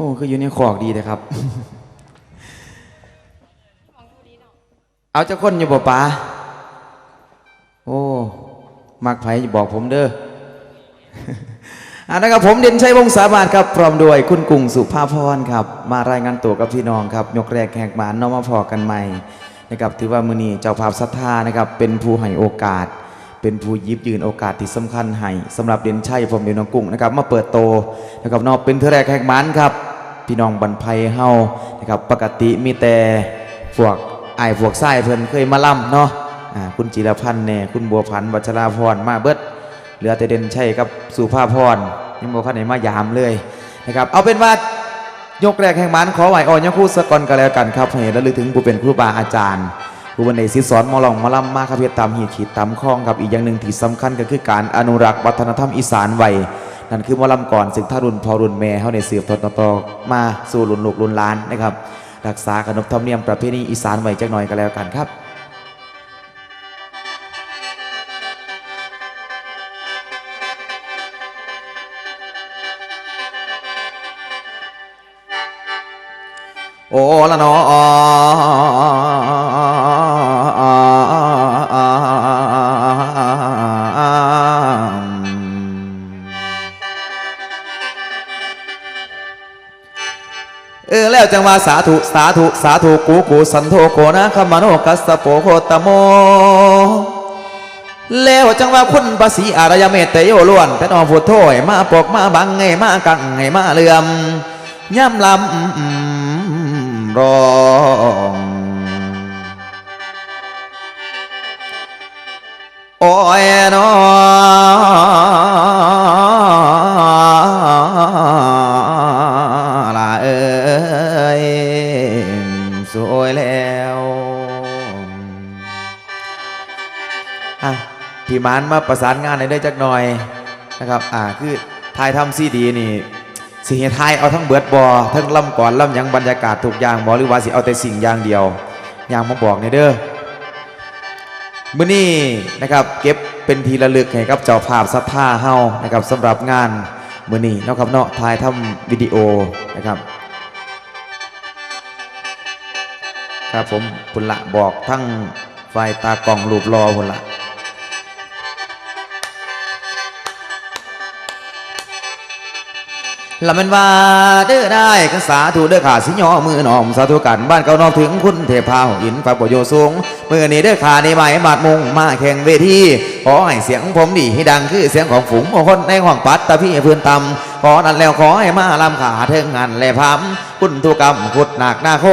โอ้คืออยู่ในขอกดีเลยครับ เอาจ้าคนอยู่บ่ป๋าโอ้มักไผบอกผมเด้ออันนะครับผมเด่นชัยวงศ์สาบานครับพร้อมด้วยคุณกุ้งสุภาพรครับ มารายงานตัวกับพี่น้องครับ ยกแรกแหกมานน้องมาพอกันใหม่นะครับถือว่ามือนี้เจ้าภาพศรัทธานะครับ เป็นผู้ให้โอกาส เป็นผู้ยิบยืนโอกาสที่สำคัญให้สำหรับเด่นชัยผมเด่นน้องกุ้งนะครับ มาเปิดโตนะครับนอกเป็นเทอแรกแหกมานครับ พี่น้องบรรพยเฮานะครับปกติมีแต่พวกไอ้พวกไส้เพิ่นเคยมาล่ำเนาะอ่าคุณจิรพันธ์เนี่ยคุณบัวพันธ์วัชราพรมาเบิดเหลือแต่เด่นชัยกับสุภาพรยังบอกขันไหนมายามเลยนะครับเอาเป็นว่ายกแรกแห่งมันขอไหวอ่อนยังคู่สกอนกันแล้วกันครับให้ระลึกถึงผู้เป็นครูบาอาจารย์ผู้บันไดศิษย์สอนมอลองมอลำมาครับเพียรตามหีดขีดตามข้องครับอีกอย่างหนึ่งที่สำคัญก็คือการอนุรักษ์วัฒนธรรมอีสานไว้ นั่นคือมอลำก่อนสึกท่ารุ่นพอรุ่นแม่เขาในสืบทอดต่อมาสู่รุ่นลูกรุ่นล้านนะครับ รักษาขนบธรรมเนียมประเพณีอีสานไว้จักหน่อยกันแล้วกันครับโอ้ละเนอ แล้วจังว่าสาธุสาธุสาธุกูกูสันโทโกนะขมาโนกัสสะโปโคตโม แล้วจังว่าคุณภาษีอารยเมตเตโยล้วนเป็นอผู้โทยมาปกมาบังไงมากังไงมาเลื่อมย่ำลำรองโอ้ยน้อ อะพี่มานมาประสานงานในได้จักหน่อยนะครับอ่าคือทายทำซีดีนี่สิเฮทายเอาทั้งเบิดบอทั้งล่ำก่อนล่ำยังบรรยากาศทุกอย่างบอหรือว่าสิเอาแต่สิ่งอย่างเดียวอย่างมาบอกในเด้อมื้อนี้นะครับเก็บเป็นทีละลึกให้กับเจ้าภาพสัทธาเฮานะครับสำหรับงานมื้อนี้เนาะครับเนาะทายทำวิดีโอนะครับครับผมพุนละบอกทั้งไฟตากล่องรูปรอพุนละ ละมันว่าเด้อได้กันสาธุเด้อขาสิยอมือหนอมสาธุกันบ้านเก่านอกถึงคุณเทพาหอินฟ้าปโยสูงมือนี้เด้อขาในไม้บาดมุงมาแข่งเวทีขอให้เสียงผมดีให้ดังคือเสียงของฝูงคนในห้องปัดตะพี่พื้นตำขอนั้นแล้วขอให้มาลำขาเทิงงานแลพาม คุณทุกรรมขุดหนักหน้าโค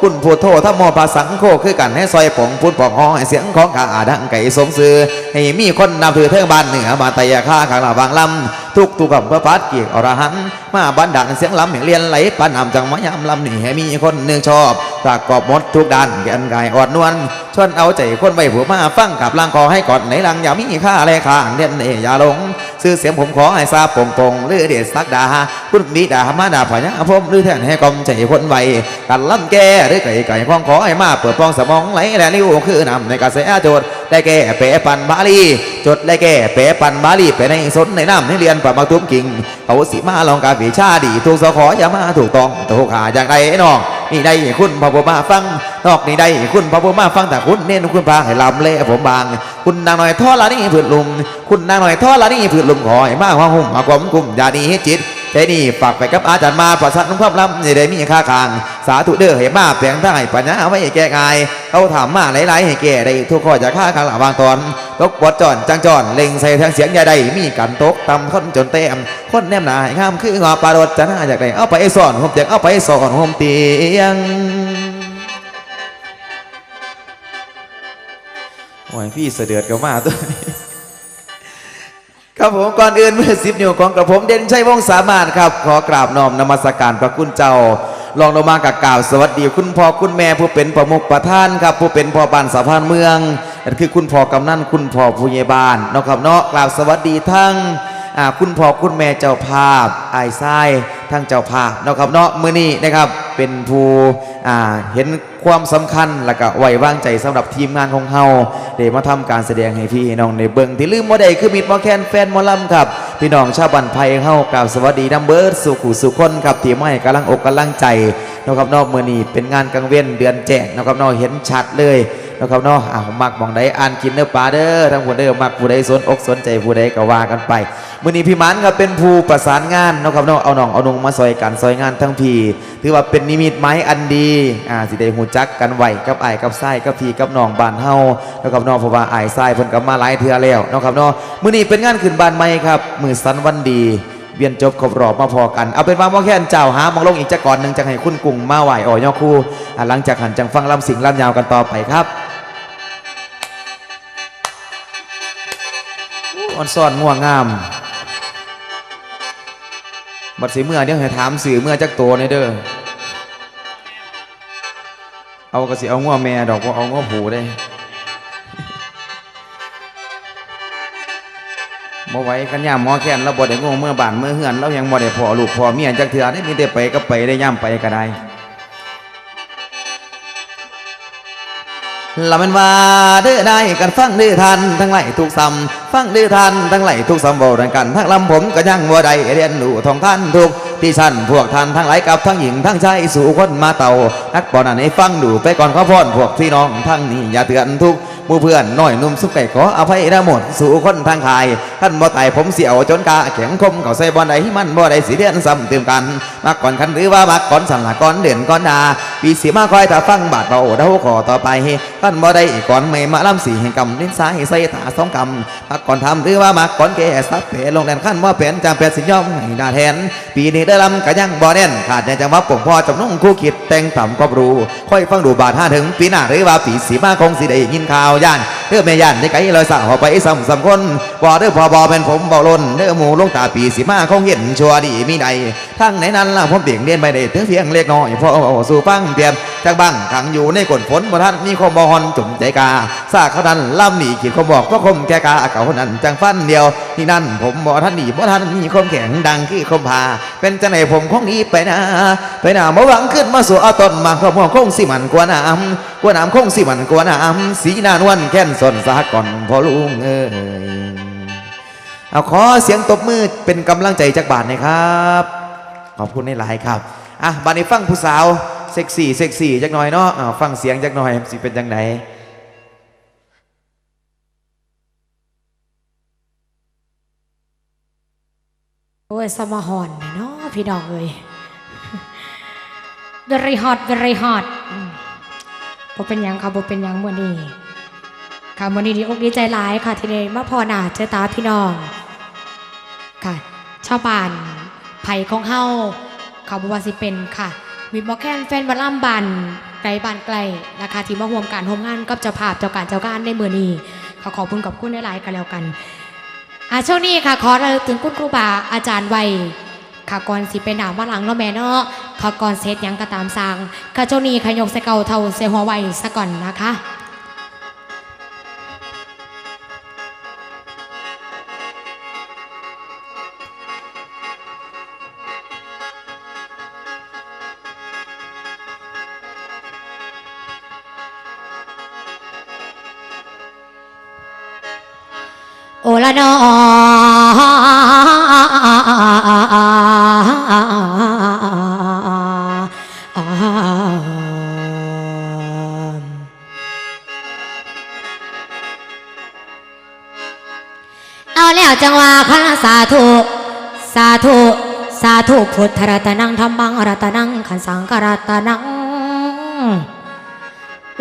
คุณพูดโทษถ้าโมภาสังโคคือกันให้ซอยผงพูดปอกห้องเสียงของข้าดังไก่สมซือให้มีคนนำถือเทิงบ้านเหนือมาไตยาค่าข้างหลังบางลำทุกตุกกับพระพัดเกียกอรหันมาบันดาลเสียงลำแห่งเลียนไหลปานำจังมายามลำนี่ให้มีคนหนึ่งชอบปรากอบมดทุกด้านแกนกายอ่อนนวลชวนเอาใจคนใบผัวมาฟังกับล่างคอให้กอดในลังอย่ามีค่าแลค่างเด่นเอยอย่าหลงซื้อเสียงผมขอให้ทราบปงปงหรือเดชสักดาคุณบิดามาดาพญาพมหรือแทนให้กอมใจคนไวกันล่ำแก่หรือไก่ไก่พ้องขอให้มาเปิดปองสมองไหลแลนิ้วคือนำในกระแสจทย์ได้แก่เป๋ปันบาลีจดได้แก่เป๋ปันบาลีไปในสนในน้ำในเรียนประมาตุ้มกิ่งเขาสิมาลองการวิชาดีถูกสขออย่ามาถูกต้องถูกขาอย่างไรน้องนี่ได้คุณพอผมมาฟัง นอกนี่ได้คุณพอผมมาฟังแต่คุณเน้นคุณพาให้ลำเละผมบาง คุณนางหน่อยท่อละนี่ผืนลุม คุณนางหน่อยท่อละนี่ผืนลุมขอให้มาว่าหุ่มมากลมกลุ่มอย่าดีให้จิต ใจนี่ฝากไปกับอาจารย์มาประสันความลำอย่าได้มีค่าคาง สาธุเด้อให้มาเปลี่ยนได้ปัญญาไว้ให้แก้กายเขาถามมาหลายๆให้แก้ได้ทุกข้อจะค่าคางหลังบางตอนตกบทจอนจังจอนเล็งใส่ทางเสียงอย่าได้มีกันตกตำคนจนเต็มคนแนมหนาให้งามคืองอปลารดจะน่าอยากได้เอาไปสอนผมอยากเอาไปสอนผมเตียงโอ้ยพี่เสดือดกับมาตัวนี้ ครับผมก่อนอื่นเมื่อสิบนิ้วของกระผมเด่นชัยวงสามารถครับ ขอกราบน้อมนมัสการพระคุณเจ้าลองลงมากับกล่าวสวัสดีคุณพ่อคุณแม่ผู้เป็นประมุขประธานครับ ผู้เป็นพ่อบ้านสะพานเมืองนั่นคือคุณพ่อกำนันคุณพ่อผู้ใหญ่บ้านนะครับเนาะกล่าวสวัสดีทั้ง คุณพ่อคุณแม่เจ้าภาพไอ้ายทรายทั้งเจ้าภาพนะครับเนาะมื้อนี้นะครับเป็นผู้เห็นความสำคัญและก็ไว้วางใจสำหรับทีมงานของเฮาเดี๋ยวมาทำการแสดงให้พี่น้องในเบิงที่ลืมบ่ได้คือมิดบ่แคนแฟนมอลำครับพี่น้องชาวบันไพเฮากล่าวสวัสดีนัมเบิร์ดสุขุสุคนครับที่ไม่กำลังอกกำลังใจนะครับนอกมือนี้เป็นงานกลางเว้นเดือนแจ้งนะครับนอกเห็นชัดเลย นะครับเนาะอ้ามักมองใดอ่านกินเนื้อปลาเด้อทั้งผู้เด้อมักผู้ใดสนอกสนใจผู้ใดก็ว่ากันไปมือนี้พี่มันครับเป็นผู้ประสานงานนะครับเนาะเอาน้องเอานงมาซอยกันซอยงานทั้งพี่ถือว่าเป็นนิมิตไม้อันดีอ่าสิได้หูจักกันไหวกับไอ้ายกับไส้กับพี่กับน้องบ้านเฮานะครับเนาะเพราะว่าไอ้ายไส้เพิ่นก็มาหลายเทื่อแล้วนะครับเนาะมือนี้เป็นงานขึ้นบ้านใหม่ครับมือสันวันดีเวียนจบครบรอบมาพอกัน เอาเป็นว่าหมอแค่นเจ้าหามองลงอีกจะกก่อนหนึ่งจะให้คุณกุ้งมาไหวอ่อยอคู่อะหลังจากหันจังฟังลำสิงลำยาวกันต่อไปครับ อู้อ่อนซ่อนง่วงงาม บัดสีเมื่อเดี๋ยวให้ถามสื่อเมื่อจักโตในอยเด้อ เอากระสิเอาง่วแม่ดอกว่าเอาง่วผูได้บ่ไหว้กันย่ามหมอแค้นเราบ่ได้งงเมื่อบ้านเมื่อเฮือนเรายังบ่ได้พอลูกพอเมียจักเทื่อได้มีแต่ไปก็ไปได้ย่ามไปก็ได้ ลำมันว่าเด้อได้กันฟังเด้อทันทั้งไหลทุกซ้ำฟังเด้อทันทั้งไหลทุกซ้ำโบดังกันทั้งลำผมก็ยังบ่ได้เรียนรู้ทองท่านทุกที่ชั้นพวกท่านทั้งหลายกับทั้งหญิงทั้งชายสู่คนมาเต่า นักบ่นั้นให้ฟังดูไปก่อนขอพรพวกพี่น้องทั้งนี้อย่าเตือนทุกมู่เพื่อนน้อยนุ่มสุขไก่ขออภัยได้หมดสู่คนทางคายท่านบ่ตายผมเสียวจนกาแข็งคมเขาใส่บอลใดมันบ่ได้สีเดียนซ้ำเติมกันมาก่อนคันหรือว่ามาก่อนสั่งละก่อนเด่นก่อนดาปีสีมาคอยถ้าฟังบาดเบาเดาขอต่อไปท่านบ่ได้ก่อนไม่มาลำสีแห่งกำลิ้นซ้ายใส่ตาสองกำมาก่อนทำหรือว่ามาก่อนแก่ซับเพลงแดนขั้นว่าเป็นจำเป็นสิยอมให้ดาแทน ปีนี้ได้ลำกะยังบ่แน่นขาดแต่จังว่าปกพ่อจำนุ่งคู่คิดแต่งต่ำก็รู้ค่อยฟังดูบาดห้าถึงปีหน้าหรือว่าปีสีมาคงสิได้ยินข่าวย่านเด้อแม่ย่านได้ไกลลอยสาวไปซ้ำสำคนบ่เด้อพอบอเป็นผมบาล้นเด้อหมูลงตาปีสีมาคงเห็นชัวดีมีใดทั้งไหนนั้นล่ะผมเปลี่ยนเรียนไปได้ถึงเพียงเล็กน้อยพออสู่ฟังเปลี่ยนจากบ้างขังอยู่ในกลฝนบ่ท่านมีคมบ่ฮอนจุ่มใจกาซากเขาดันล่ำหนีขีดเขาบอกก็คมแกกาเขานั้นจังฟันเดียวที่นั่นผมบ่ท่านหนีบ่ท่านมีคมแข็งดังคือคมพา เป็นจังไหนผมคงหนี้ไปนะไปนะมาหวังขึ้นมาสู่เอาตนมาขมคงสิมันกว่าน้ำ ว่าน้ำคงสิมันกว่าน้ำสีนานวันแค้นสนสาก่อนพอลุงเอ้ยเอาขอเสียงตบมือเป็นกำลังใจจากบาทนะครับ ขอบคุณในหลายครับอะบาทในฟังผู้สาวเซ็กซี่เซ็กซี่จักหน่อยเนาะฟังเสียงจักหน่อยสิเป็นจังไหนโอ้ยสมหอนเนาะพี่น้องเอ้ย very hot very hot อืม บ่เป็นยังค่ะบ่เป็นยังมื้อนี้ค่ะมื้อนี้ดีอกดีใจหลายค่ะที่ได้มาพอหน้าเจอตาพี่น้องค่ะชาวบ้านไผ่ของเฮาเขาบ่ว่าสิเป็นค่ะมีบ่แคนแฟนบัลลัมบันไกลบานไกลนะคะที่มาร่วมการร่วมงานกับเจ้าภาพเจ้าการเจ้าการในเมื้อนี้ขอขอบคุณกับคุณหลายๆกันแล้วกันอะช่วงนี้ค่ะ ขอเระลึกถึงคุณครูบาอาจารย์ไวยค่ะก่อนสิเป็นหนาวมาหลังเนาะแม่เนาะ ค่ะก่อนเซตยังก็ตามสร้างค่ะช่วงนี้ขยกใส่เก่าเท่าใส่หัวไว้ซะก่อนนะคะโอละนอ พุทธรัตนังธรรมังรัตนังขันสังกรัตนัง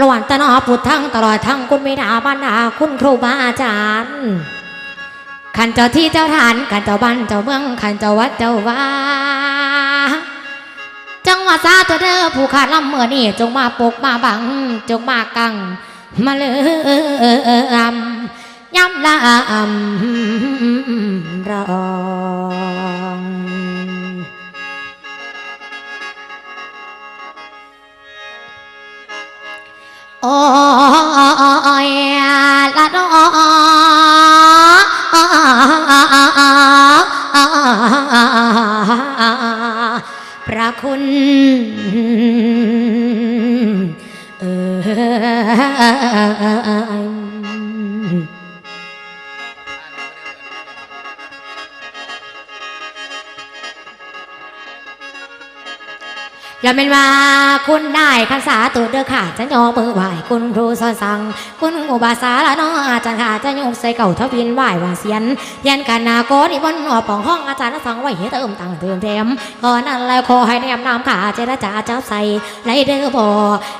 ระหว่างตนาพุทธังตลอดทั้งคุณไม่ดาบรรดาคุณครูบาอาจารย์ขันเจ้าที่เจ้าฐานขันเจ้าบ้านเจ้าเมืองขันเจ้าวัดเจ้าว่าจังหวัดซาตัวเด้อผู้ขาดลำเมื่อนี่จงมาปกมาบัง จงมากัง มาเลยย้ำละอำรอ โอ้ยละน้อพระคุณเอออย่าเป็นว่าคุณ ได้คันสาตุเด้อค่ะจะยอมือไหวคุณครูสอนสั่งคุณอุบาสาละน้ออาจารย์ค่ะจะยกใส่เก่าทวินไหวว่าเสียนเรียนกันนาโกนี่บนหัวป่องห้องอาจารย์สั่งไว้ให้เติมตังเติมเต็มก่อนนั้นแล้วขอให้แนมนำขาเจรจาเจ้าใส่ไหลเด้อบ่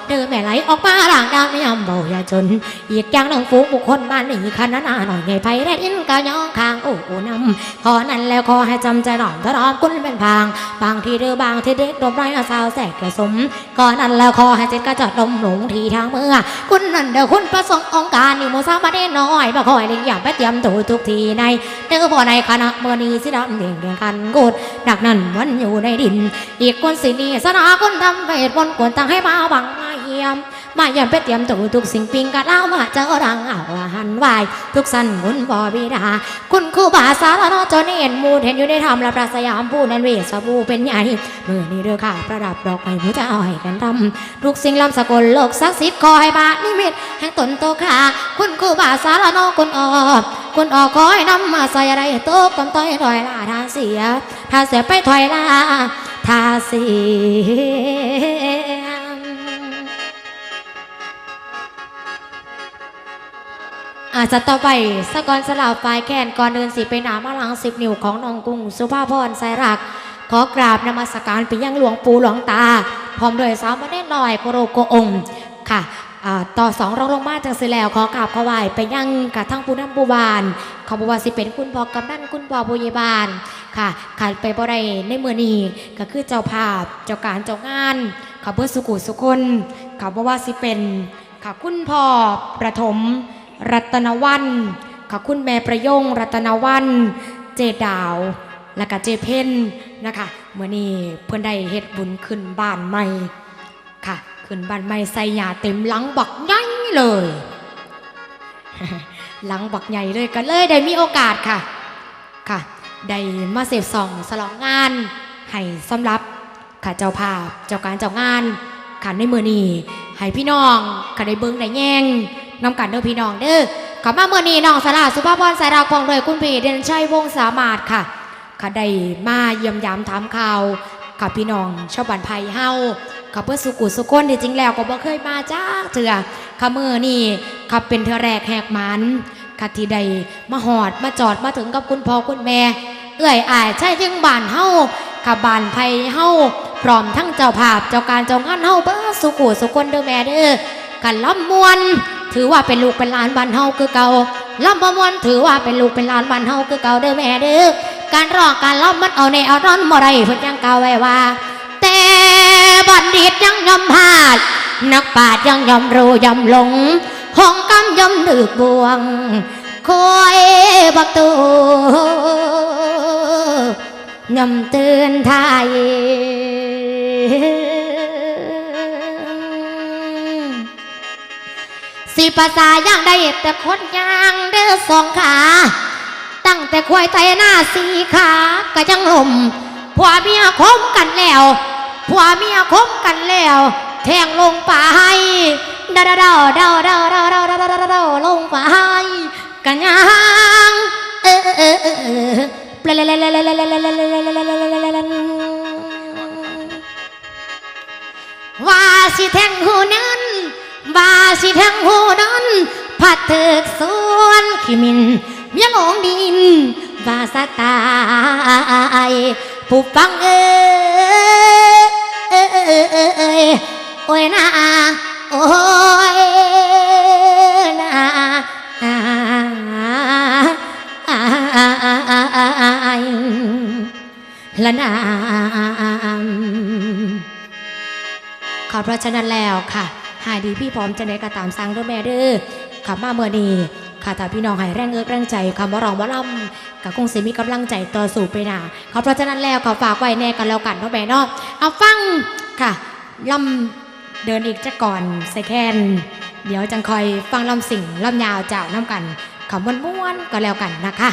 เด้อแม่ไหลออกมาหลังดาวไม่ยำเบาอย่าจน อีกอย่างหนึ่งฝูบุคคลบ้านนี้คันนาหน่อยไงไผได้ยินกะยองคางโอ้โหนำขอนั้นแล้วขอให้จำใจหน่อมถนอมคุณเป็นพาง บางทีเด้อบางทีเด็กดมไรอาสาวแสกกระสมก่อนนั้นแล้วขอให้เจ็ดกระจะดลมหลงทีทางเมื่อ คุณนั่นเด้อคุณประสงค์องค์การอยู่โมซามาได้น้อยมาคอยเลี้ยงอย่างไปเตรียมตัวทุกทีในเด้อพอในคณะเมื่อนี้สิดำเดียงเดียงกันกูดดักนั้นมันอยู่ในดิน อีกคนสินีสนาคนทำเวทมนต์ควรตั้งให้มาบังมาเยี่ยม มายี่ยมไปเตรียมตัวทุกสิ่งปิงกัดเล่ามาเจอรังเอาหันไหวทุกสันคุณบอบิดา คุณครูบาสารนอจนเห็นมูดเห็นอยู่ในธรรมและประสยามผู้นั้นเวสบูเป็นใหญ่เมื่อนี้เด้อค่ะประดับดอกไม้ผู้จะอาให้กันทำทุกสิ่งลำสกุลโลกศักดิ์สิทธิ์ขอให้บาทนิมิตแห่งตนโตขาคุณครูบาสารนอคุณออกคุณออกขอให้นำมาใส่อะไรโตกกำต้อยถอยลาทาเสียทาเสียไปถอยลาทาเสีย อาจจะต่อไปสกอนสลาวปลายแขนก่อนเดินสีไปหนามาหลังสิบนิ้วของน้องกุ้งสุภาพรสายรัก ขอกราบนมัสการไปยังหลวงปู่หลวงตา พร้อมโดวยสาวมาเน่นลอยโกโรโกองค่ะต่อสองรองลงมาจังสิแล้วขอกราบขอไหวไปยังกับทั้งผู้นำผู้บานขอบว่าสิเป็นคุณพ่อกำนันคุณพ่อผู้ใหญ่บ้านค่ะขาดไปบ่ได้ในเมื่อนี้ก็คือเจ้าภาพเจ้าการเจ้างานขอเพื่อสุขุสุคนขอบว่าสิเป็นค่ะคุณพ่อประถม รัตนวันขอบคุณแม่ประยง รัตนวันเจดาว และก็เจเพนนะคะเมื่อนี้เพื่อนได้เฮ็ดบุญขึ้นบ้านใหม่ค่ะ ขึ้นบ้านใหม่ใส่ยาเต็มหลังบักใหญ่เลยหลังบักใหญ่เลยก็เลยได้มีโอกาสค่ะค่ะได้มาเสพส่องสลองงานให้สำหรับค่ะเจ้าภาพเจ้าการเจ้างานขันในมือนี้ให้พี่น้องก็ได้เบิ้งได้แย่ง น้ำกันเด้อพี่น้องเด้อขับมาเมื่อนี้น้องสลาสุภาพรสายดาวพองโดยคุณพี่เดนชัยวงสามารถค่ะค่ะได้มาเยี่ยมยามถามข่าวกับพี่น้องชาวบ้านไผ่เฮาขับเพื่อสุกุสุกคนที่จริงแล้วก็บ่เคยมาจ้าเถื่อขับมือนี่ขับเป็นเธอแรกแหกมันค่ะที่ได้มาหอดมาจอดมาถึงกับคุณพ่อคุณแม่ เอื้อยอายใช่จึงบ้านเฮาขับบานไผ่เฮาพร้อมทั้งเจ้าภาพเจ้าการเจ้างานเฮาเบ้อสุกุสุกคนเด้อแม่เด้อ กันล้ำมวน ถือว่าเป็นลูกเป็นหลานบ้านเฮาคือเก่าล้ำประมวลถือว่าเป็นลูกเป็นหลานบ้านเฮาคือเก่าเด้อแม่เด้อการร้องการล้ำมันเอาในเอาร้อนบ่ได้เพิ่นยังกล่าวไว้ว่า แต่บัณฑิตยังยอมพลาด นักปราชญ์ยังยอมรู้ยอมหลงห้องกำยอมดึกบวงคอยบักตูยำเตือนไทย สิภาษาย่างได้แต่คนย่างเด้อสองขา ตั้งแต่ควายไตหน้าสีขาก็ยังลมผัวเมียคมกันแล้วผัวเมียคมกันแล้ว แทงลงป่าให้ดาดาดาดาดาดาดาดาดาดาดาลงป่าให้กันยังเออเออเออเออเปลเลเลเลเลเลเลลลลลลว่าสิแทงหูนั้น ว่าสิแทงหูนั้นผัดเถึกสวนขี้มินเมียหลงดินวาสตายผู้ฟังเอ้ยเอ้ยเอ้ยเอ้ยเอ้ยโอ้ยนาโอ้ยนาละนาขอเพราะฉะนั้นแล้วค่ะ หายดีพี่พร้อมจะได้กระตามสั่งด้วยแม่เด้อขับมาเมื่อนี้ค่ะถ้าพี่น้องให้แรงเอื้อแรงใจคำว่าร้องว่าล่ำก็คงสิมีกำลังใจต่อสู่ไปหนาเขาเพราะฉะนั้นแล้วขอฝากไว้แน่กันแล้วกันเนาะแม่เนาะเอาฟังค่ะล่ำเดินอีกจะก่อนใส่แคนเดี๋ยวจังคอยฟังล่ำสิ่งล่ำยาวจากน้ำกันคำวนม้วนๆก็แล้วกันนะคะ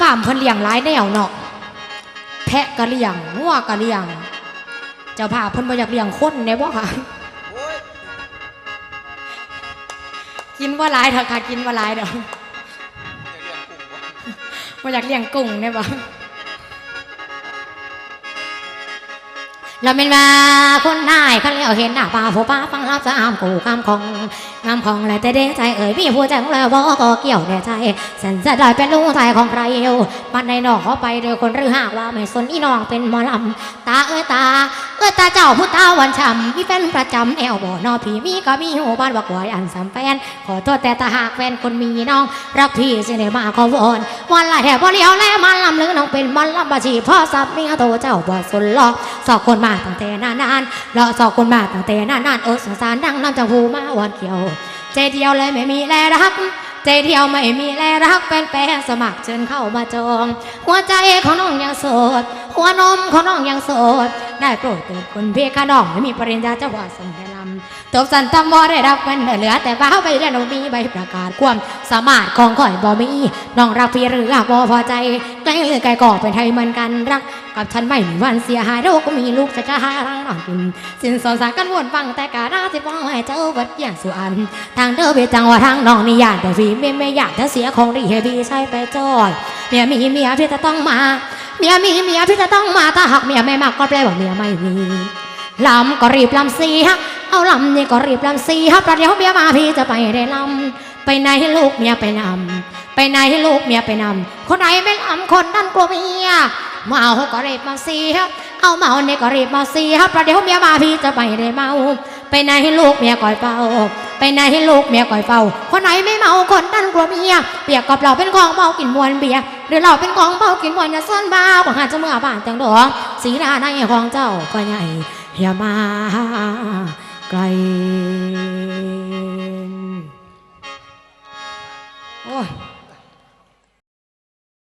ฟาร์มเพิ่นเลี้ยงหลายแนวเนาะแพะก็เลี้ยงงัวก็เลี้ยง เจ้าภาพเพิ่นบ่อยากเลี้ยงคนแน่บ่ค่ะกินว่าหลายเถอะค่ะกินว่าหลายเด้อบ่อยากเลี้ยงกุ้งแน่บ่เราเป็นว่าคนนายเขาเลี้ยวเห็นหน้าป่าผู้ป้าฟังรับจะอามกูกามของ งามของและแต่เด้ใจเอ่ยพี่ผู้จังแล้วบอก็เกี่ยวแน่ใจสันจะได้เป็นลูกชายของใครเอวบ้านในนอกเขาไปโดยคนหรือหากว่าไม่สนอีน้องเป็นหมอลำตาเอ้ยตา เอ้ยตาเจ้าผู้ตาวันช้ำมีแฟนประจำแอวบ่นอพี่มีก็มีหูบ้านบักหวยอันสามแฟน ขอโทษแต่ตาหากแฟนคนมีน้อง รักพี่สิเนมาขอวอนวันละแห่บ่เลี้ยวแลมันลำหรือน้องเป็นมันลำบาชีพ่อสับเมียโตเจ้าบ่สนหรอกสอกคนมาตั้งแต่นานๆรอสอกคนมาตั้งแต่นานๆเออสงสารดังน้ำจังหูมาวันเกี่ยวใจเดียวเลยไม่มีแลรัก ใจเดียวไม่มีแลรักแฟนๆสมัครเชิญเข้ามาจอง หัวใจของน้องยังโสด หัวนมของน้องยังโสด ได้โปรดเถิดคนเพียข้าน้องไม่มีปริญญาจะว่าสังเกลำตบสันตมอได้รับเงินเหลือ แต่บ้าไปเรียนมีใบประกาศความสามารถของข่อยบอมีน้องรักพี่หรือบ่พอใจ ใกล้หรือไกลก็เป็นไทยเหมือนกันรัก กับฉันไม่มีวันเสียหายเราก็มีลูกจะจะหารังนอนกินสินสอนสารกันวนฟังแต่กาหน้าที่ฟ้องให้เจ้าวัดอย่างสุอัน ทางเธอไปจังว่าทางน้องนี่ยานแต่ฟีไม่ไม่อยากจะเสียของดีให้พี่ใช้ไปจอยเมียมีเมียพี่จะต้องมาเมียมีเมียพี่จะต้องมาถ้าหากเมียไม่มากก็แปลว่าเมียไม่มีลำก็รีบลำสีฮะเอาลำนี่ก็รีบลำสีฮะประเดี๋ยวเมียมาพี่จะไปได้ลำไปไหนลูกเมียไปนำ ไปไหนให้ลูกเมียไปนำคนไหนไม่ลำคนนั้นกลัวเมียเมาก็รีบมาเสีฮะเอาเมาเนี่ยก็รีบมาเสีฮะประเดี๋ยวเมียมาพี่จะไปได้เมา ไปไหนให้ลูกเมียก่อยเฝ้า ไปไหนให้ลูกเมียก่อยเฝ้า คนไหนไม่เมาคนนั้นกลัวเมียเปียบกับเราเป็นของเมากินมวนเบียร์หรือเราเป็นของเมากินมวนอย่าซ่อนบ้าของหาจะเมื่อบ้านจังดอกสีหน้าในของเจ้าก็ใหญ่อย่ามาไกล